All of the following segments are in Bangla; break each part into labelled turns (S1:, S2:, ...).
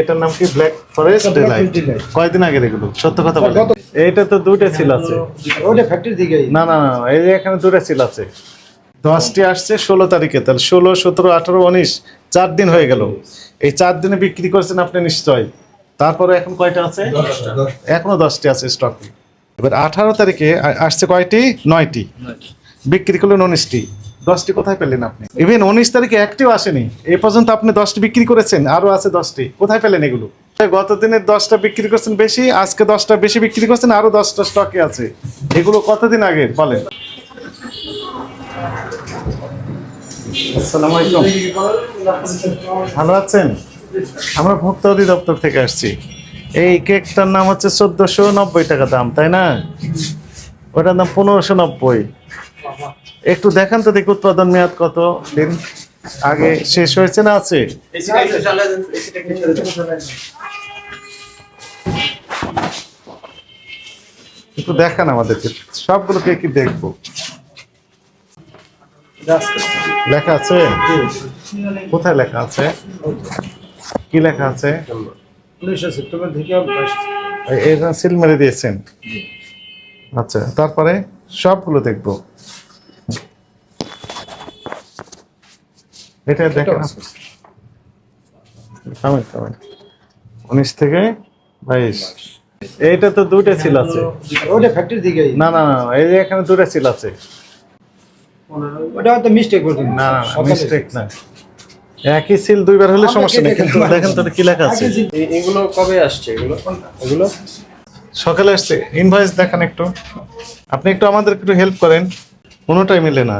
S1: এটার নাম কি? Black forest delight. কয়দিন আগের এগুলো সত্য কথা বলে। এইটা তো দুইটা সিল আছে।
S2: ওটা ফ্যাক্টরি দিকেই
S1: না না না এই যে এখানে দুটো সিল আছে। দশটি আসছে ষোলো তারিখে তাহলে ষোলো সতেরো আঠারো উনিশ চার দিন হয়ে গেল। এই চার দিনে বিক্রি করছেন আপনি নিশ্চয়। তারপরে এখন কয়টা আছে? এখনও দশটি আছে স্টক এবার আঠারো তারিখে আসছে কয়টি? নয়টি। বিক্রি করলেন উনিশটি। দশটি কোথায় পেলেন আপনি? ইভেন উনিশ তারিখে একটিও আসেনি। এ পর্যন্ত আপনি দশটি বিক্রি করেছেন, আরও আছে দশটি। কোথায় পেলেন এগুলো? গত দিনের দশটা বিক্রি করছেন বেশি, আজকে দশটা বেশি বিক্রি করছেন, আরও দশটা স্টকে আছে। এগুলো কতদিন আগে? বলেন। ভালো আছেন? আমরা ভোক্তা অধিদপ্তর থেকে আসছি। এই কেকটার নাম হচ্ছে চোদ্দশো নব্বই টাকা দাম, তাই না? ওটার দাম পনেরোশো নব্বই। একটু দেখান তো দেখি উৎপাদন মেয়াদ কত দিন। আগে শেষ হয়েছে না আছে? একটু দেখান আমাদেরকে সবগুলো কি দেখব? লেখা আছে? কোথায় লেখা আছে? কি লেখা আছে? সিল মেরে দিয়েছেন। আচ্ছা তারপরে সবগুলো দেখব। এটা দেখেন থামেন থামেন। উনিশ থেকে বাইশ। এইটা তো দুইটা সিল আছে।
S2: ওটা ফ্যাক্টরি দিকেই।
S1: না না না এই যে এখানে দুটো সিল আছে।
S2: ওটা হয়তো মিস্টেক করে
S1: না না মিস্টেক না। একই সিল দুইবার হলে সমস্যা নেই কিন্তু দেখেন তো কি লেখা আছে।
S3: এগুলো কবে আসছে? এগুলো এগুলো?
S1: সকালে আসছে ইনভয়েস দেখান একটু। আপনি একটু আমাদের একটু হেল্প করেন। কোনোটাই মিলে না।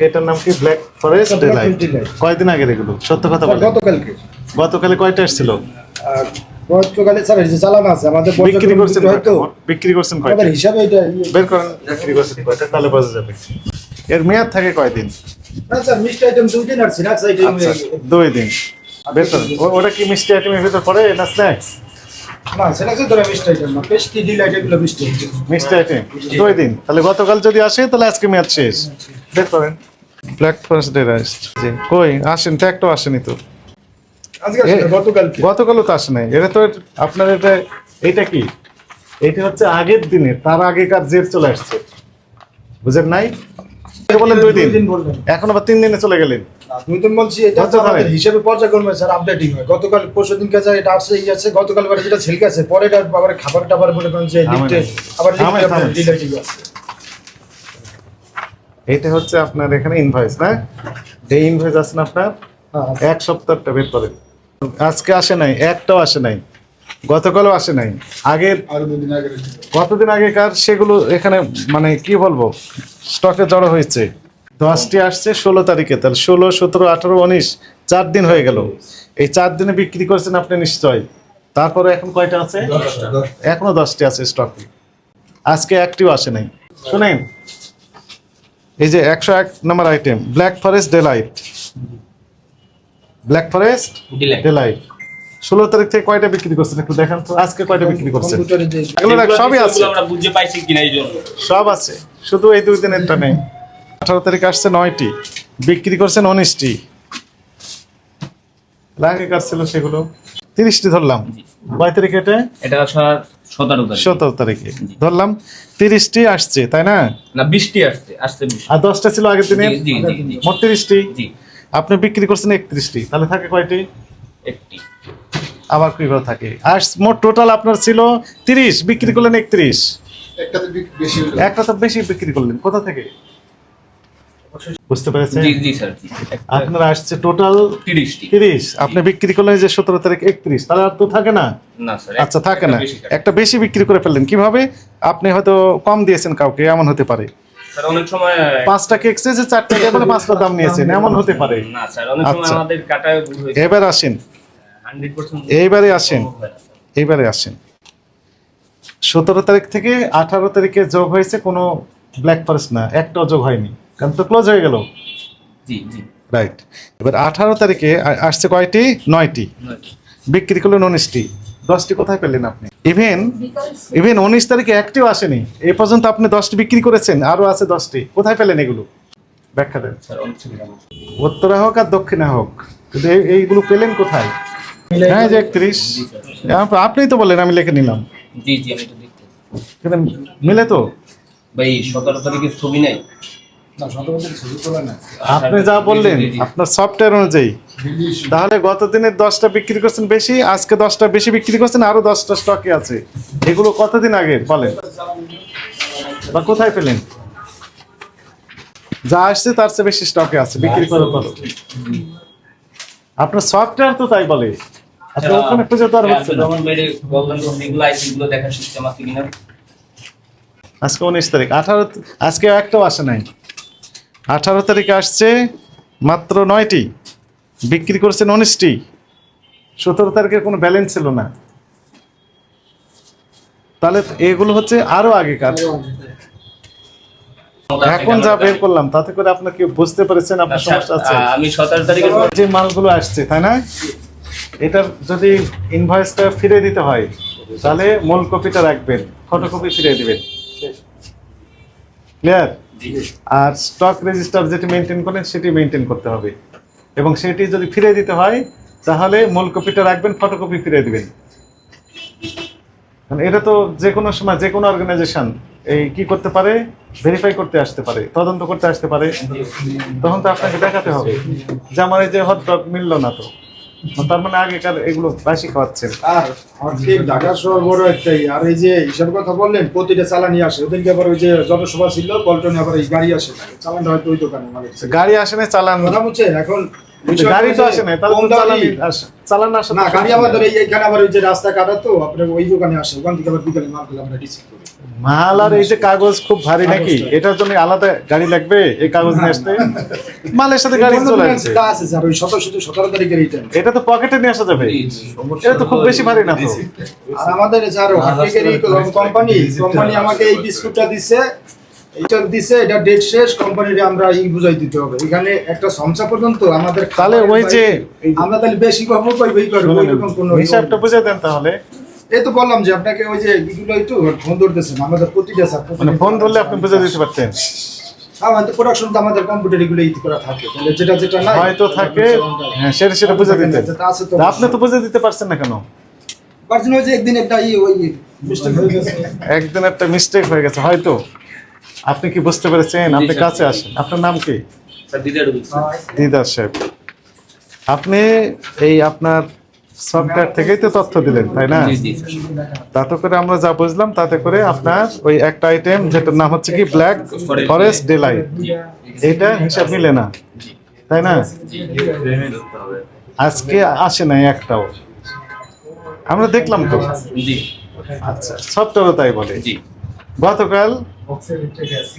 S1: এটার নাম কি? ব্ল্যাক ফরেস্ট ডিলাইট কয়দিন আগের এগুলো? সত্য কথা বলেন।
S2: গতকালকে।
S1: গতকালে কয়টা এসেছিল
S2: গতকালে স্যার এই যে চালান আছে আমাদের
S1: বিক্রি করছেন
S2: বিক্রি
S1: করছেন কয়টা?
S2: আমাদের হিসাবে এটা ইয়ে-
S1: বের করেন বিক্রি করছেন কয়টা? তাহলে বোঝা যাবে। এর মেয়াদ থাকে কয়দিন?
S2: না স্যার মিষ্টি আইটেম দুই দিন আর স্ন্যাক্স আইটেম
S1: আচ্ছা দুই দিন। বের করেন। ওটা কি মিষ্টি আইটেমের ভিতর পড়ে না স্ন্যাক্স
S2: না স্ন্যাক্সের ধরে মিষ্টি আইটেম না। পেস্টি ডিলাইট এগুলো মিষ্টি আইটেম
S1: মিষ্টি আইটেম দুই দিন। তাহলে গতকাল যদি আসে তাহলে আজকে মেয়াদ শেষ। বের করেন। ব্ল্যাক ফরেস্ট ডেরাইস্ট জি। কই? আসেন তো একটাও আসেনি তো।
S2: আজকে আসলে
S1: এ-
S2: গতকালকে।
S1: গতকালও তো আসে নাই। এটা তো আপনার এটা এটা কি? এটা হচ্ছে আগের দিনে তার আগেকার জের চলে আসছে। বুঝেন নাই? এটা বললেন দুই দিন
S2: দিন।
S1: এখন আবার তিন দিনে চলে গেলেন।
S2: আমি তো বলছি এটা তো। আমাদের হিসাবে পর্যায়ক্রমে স্যার আপডেটিং হয়। গতকাল পরশু দিন কাছে এটা আসছে এই আছে গতকাল বারে যেটা ছেলকে আছে পরে এটা আবার খাবার টাবার মনে করেন যে লিফটে আবার আছে
S1: এটা হচ্ছে আপনার এখানে ইনভয়েস না? এই ইনভয়েস আছে না আপনার?
S2: হ্যাঁ।
S1: এক সপ্তাহটা বের করেন। আজকে আসে নাই একটাও আসে নাই। গতকালও আসে নাই।
S2: আগে
S1: কতদিন আগেকার সেগুলো এখানে মানে কি বলব স্টকে জড়ো হয়েছে। দশটি আসছে ষোলো তারিখে। তাহলে ষোলো সতেরো আঠারো উনিশ চার দিন হয়ে গেল। এই চার দিনে বিক্রি করছেন আপনি নিশ্চয়। তারপরে এখন কয়টা আছে? এখনও দশটি আছে স্টকে আজকে একটিও আসে নাই। শুনেন। এই যে একশো এক নম্বর item black forest delight black forest delight ষোলো তারিখ থেকে কয়টা বিক্রি করছেন একটু দেখেন তো। আজকে কয়টা বিক্রি করছেন? সবই আছে।
S3: আমরা বুঝে পাইছি কিনা এই জন্য।
S1: সব আছে। শুধু এই দুই দিনেরটা নেই। আঠারো তারিখ আসছে নয়টি বিক্রি করছেন উনিশটি। আগেকার ছিল সেগুলো। তিরিশটি ধরলাম। কয় তারিখে এটা?
S3: এটা সতেরো তারিখ।
S1: সতেরো তারিখে। ধরলাম তিরিশটি আসছে তাই না?
S3: না বৃষ্টি আসছে আসছে
S1: আর দশটা ছিল আগের দিনে মোট তিরিশটি? আপনি বিক্রি করছেন একত্রিশটি তাহলে থাকে কয়টি?
S3: একটি।
S1: আবার কীভাবে থাকে। আর মোট টোটাল আপনার ছিল তিরিশ বিক্রি করলেন একত্রিশ। একটা তো বেশি বিক্রি করলেন কোথা থেকে? বুঝতে পেরেছেন?
S3: জি জি স্যার
S1: আপনার আসছে টোটাল
S3: তিরিশটি
S1: তিরিশ। আপনি বিক্রি করলেন যে সতেরো তারিখ একত্রিশ। তাহলে আর তো থাকে না?
S3: না স্যার
S1: আচ্ছা থাকে না। একটা বেশি বিক্রি করে ফেললেন। কীভাবে? আপনি হয়তো কম দিয়েছেন কাউকে এমন হতে পারে।
S3: স্যার অনেক সময়
S1: পাঁচটা কেক যে চারটা কেক বলে পাঁচটা দাম নিয়েছেন? এমন হতে পারে।
S3: না স্যার অনেক সময়
S1: আচ্ছা।
S3: আমাদের কাটায় ভুল হয়েছে
S1: এবার আসেন। এইবারে আসেন। এইবারে আসেন। সতেরো তারিখ থেকে আঠারো তারিখে যোগ হয়েছে কোনো ব্ল্যাক ফরেস্ট না। একটাও যোগ হয়নি। কারণ তো ক্লোজ হয়ে গেল।
S3: জি জি।
S1: রাইট এবার আঠারো তারিখে আসছে কয়টি? নয়টি। বিক্রি করলেন উনিশটি। দশটি কোথায় পেলেন আপনি? ইভেন ইভেন উনিশ তারিখে একটিও আসেনি। এ পর্যন্ত আপনি দশটি বিক্রি করেছেন আরও আছে দশটি। কোথায় পেলেন এগুলো? ব্যাখ্যা দেন।
S3: স্যার
S1: উত্তরা হোক আর দক্ষিণা হোক। কিন্তু এই- এইগুলো পেলেন কোথায়? হ্যাঁ যে একত্রিশ। আপনিই তো বললেন আমি লিখে নিলাম।
S3: জি জি আমি তো দেখতে
S1: কিন্তু মিলে তো?
S3: ভাই সতেরো তারিখের ছবি নাই।
S1: আপনি যা বললেন। আপনার সফটওয়্যার অনুযায়ী। তাহলে গত দিনের দশটা বিক্রি করছেন বেশি আজকে দশটা বেশি বিক্রি করছেন আরও দশটা স্টকে আছে। এগুলো কতদিন আগে বলেন। বা কোথায় পেলেন? যা আসছে তার চেয়ে বেশি স্টকে আছে বিক্রি করার পর। আপনার সফটওয়্যার তো তাই বলে। আপনি ওখানে খুঁজে তো আর হচ্ছে আজকে উনিশ তারিখ আঠারো আজকে একটাও আসে নাই। আঠারো তারিখে আসছে মাত্র নয়টি। বিক্রি করছেন উনিশটি। সতেরো তারিখের কোনো ব্যালেন্স ছিল না। তাহলে এগুলো হচ্ছে আরও আগেকার এখন যা বের করলাম তাতে করে আপনার কি বুঝতে পেরেছেন আপনার
S3: আচ্ছা,
S1: সমস্যা আছে।
S3: আমি সতেরো তারিখের
S1: যে মালগুলো আসছে তাই না? এটার যদি ইনভয়েসটা ফিরে দিতে হয় তাহলে মূল কপিটা রাখবেন ফটোকপি ফিরে দিবেন। ক্লিয়ার আর স্টক রেজিস্টার যেটি মেনটেন করেন সেটি মেনটেন করতে হবে। এবং সেটি যদি ফিরে দিতে হয় তাহলে মূল কপিটা রাখবেন ফটোকপি ফিরে দিবেন। কারণ এটা তো যে কোনো সময় যে কোনো অর্গানাইজেশন এই কি করতে পারে ভেরিফাই করতে আসতে পারে তদন্ত করতে আসতে পারে। তখন তো আপনাকে দেখাতে হবে যে আমার এই যে হটডগ মিলল না তো। তার মানে আগেকার এগুলো বাসি খাওয়াচ্ছেন।
S2: আর ঠিক ঢাকা শহর বড় একটাই আর এই যে হিসাব কথা বললেন প্রতিটা চালানি আসে। ওদেরকে আবার ওই যে যত সভা ছিল পল্টনে আবার এই গাড়ি আসে। চালানটা হয়তো ওই দোকানে
S1: গাড়ি আসে না চালান।
S2: কথা বুঝছেন এখন
S1: গাড়ি তো আসে না তাহলে
S2: কম
S1: তো
S2: দামি-
S1: চালানি আসে চালান আসে
S2: না গাড়ি আমাদের এইখানে আবার ওই যে রাস্তা কাটা তো আপনার ওই দোকানে আসে ওখান থেকে আবার বিকালে মালগুলো আমরা রিসিভ করি।
S1: মাল আর এই যে কাগজ খুব ভারী নাকি? এটার জন্য আলাদা গাড়ি লাগবে? এই কাগজ নিয়ে আসতে? মালের সাথে গাড়ি চলে আসছে
S2: আছে স্যার ওই সতেরো শুধু সতেরো তারিখের
S1: এটা তো পকেটে নিয়ে আসা যাবে। এটা তো খুব বেশি ভারী না তো?
S2: আর আমাদের স্যার কোম্পানি কোম্পানি আমাকে এই বিস্কুটটা দিচ্ছে এইটা দিচ্ছে এটা ডেট শেষ কোম্পানির আমরা ই বুঝাই দিতে হবে। এখানে একটা সমস্যা পর্যন্ত আমাদের
S1: তাহলে ওই যে
S2: আমরা তাহলে বেশি পাবো কই বই করব ওইরকম কোনো
S1: হিসাবটা বুঝে দেন তাহলে।
S2: এই তো বললাম যে আপনাকে ওই যে এগুলো একটু ফোন ধরতেছেন আমাদের প্রতিটা স্যার
S1: মানে ফোন ধরলে আপনি বুঝে দিতে পারতেন।
S2: আমাদের প্রোডাকশন তো আমাদের কম্পিউটার এগুলো ই করা থাকে তাহলে যেটা যেটা নাই
S1: হয়তো থাকে হ্যাঁ সেটা সেটা বুঝে দিতেন।
S2: যেটা আছে তো
S1: আপনি তো বুঝে দিতে পারছেন না কেন?
S2: পারছেন ওই যে একদিন একটা ই ওই মিস্টেক হয়ে গেছে।
S1: একদিন একটা মিস্টেক হয়ে গেছে হয়তো আপনি কি বুঝতে পেরেছেন? আপনি কাছে আসেন। আপনার নাম কি?
S3: দিদার
S1: সাহেব। আপনি এই আপনার সফটওয়্যার থেকেই তো তথ্য দিলেন তাই না? তাতে করে আমরা যা বুঝলাম তাতে করে আপনার ওই একটা আইটেম যেটার নাম হচ্ছে কি? ব্ল্যাক ফরেস্ট ডেলাইট এটা হিসাব মিলে না তাই না? আজকে আসে নাই একটাও। আমরা দেখলাম তো। আচ্ছা সফটওয়্যারও তাই বলে।
S3: জি।
S1: গতকাল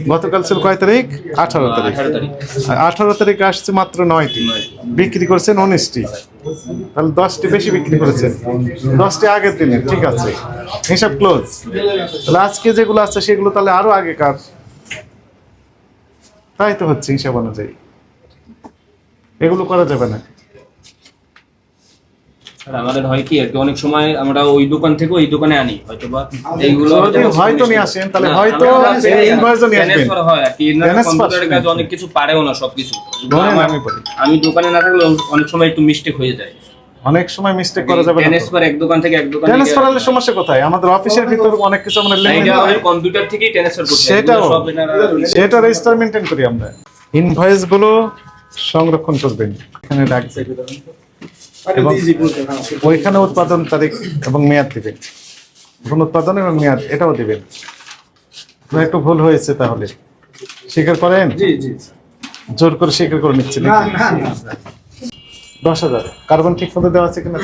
S1: গতকাল ছিল কয় তারিখ? আঠারো তারিখ।
S3: আঠারো তারিখ।
S1: আসছে মাত্র নয়টি। বিক্রি করছেন উনিশটি। তাহলে দশটি বেশি বিক্রি করেছেন। দশটি আগের দিনের ঠিক আছে। হিসাব ক্লোজ। তাহলে আজকে যেগুলো আছে সেগুলো তাহলে আরও আগেকার। তাই তো হচ্ছে হিসাব অনুযায়ী। এগুলো করা যাবে না।
S3: আমাদের হয় কি আর অনেক সময় আমরা ওই দোকান থেকে ওই দোকানে আনি হয়তো বা এইগুলো
S1: হয়তো নিয়ে আসেন, তাহলে হয়তো নিয়ে আসবেন।
S3: transfer হয় আর কি কম্পিউটারের কাজ অনেক কিছু পারেও না সবকিছু।
S1: আমি
S3: আমি দোকানে না থাকলে অনেক সময় একটু মিস্টেক হয়ে যায়।
S1: অনেক সময় মিস্টেক করা যাবে
S3: ট্রান্সফার এক দোকান থেকে এক দোকানে
S1: ট্রান্সফার হলে সমস্যা কোথায়? আমাদের অফিসের ভিতর অনেক কিছু আমরা লেনদেন করি
S3: কম্পিউটার থেকেই ট্রান্সফার করতে এনারা-
S1: সেটা রেজিস্টার মেনটেন করি। আমরা। ইনভয়েসগুলো সংরক্ষণ করবেন। এখানে রাখবেন এবং ওইখানে উৎপাদন তারিখ এবং মেয়াদ দেবেন। এখন উৎপাদন এবং মেয়াদ এটাও দিবেন। আপনার একটু ভুল হয়েছে তাহলে। স্বীকার করেন? জোর করে স্বীকার করে নিচ্ছে
S2: না না না
S1: দশ হাজার। কার্বন ঠিক মতো দেওয়া আছে কিনা।